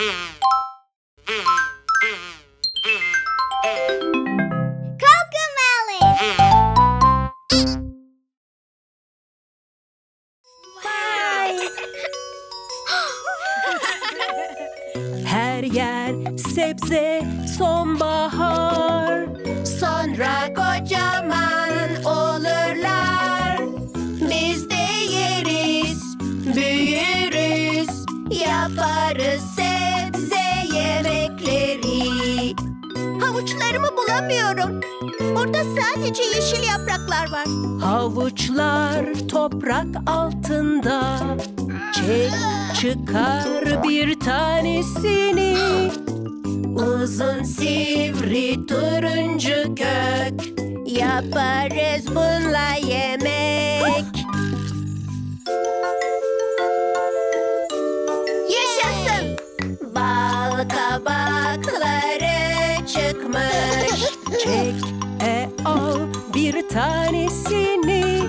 Her yer sebze sonbahar. Sonra kocaman Bulamıyorum. Burada sadece yeşil yapraklar var. Havuçlar toprak altında Çek çıkar bir tanesini Uzun sivri turuncu kök Yaparız bununla yemek Yaşasın. Bal kabakları çıkmış. Çek e al bir tanesini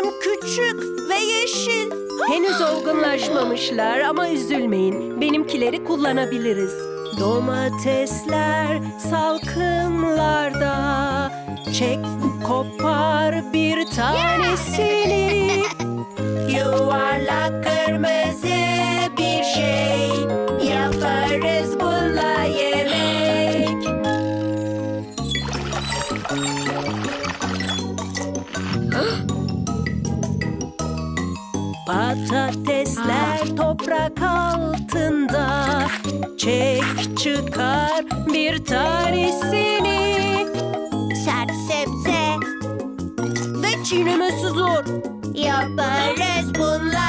Domateslerim küçük ve yeşil. Henüz olgunlaşmamışlar ama üzülmeyin. Benimkileri kullanabiliriz. Domatesler salkımlarda. Çek kopar bir tanesini. Yuvarlak kırmızı Patatesler toprak altında. Çek çıkar bir tanesini. Sert sebze. Ve çiğnemesi zor Yaparız bunu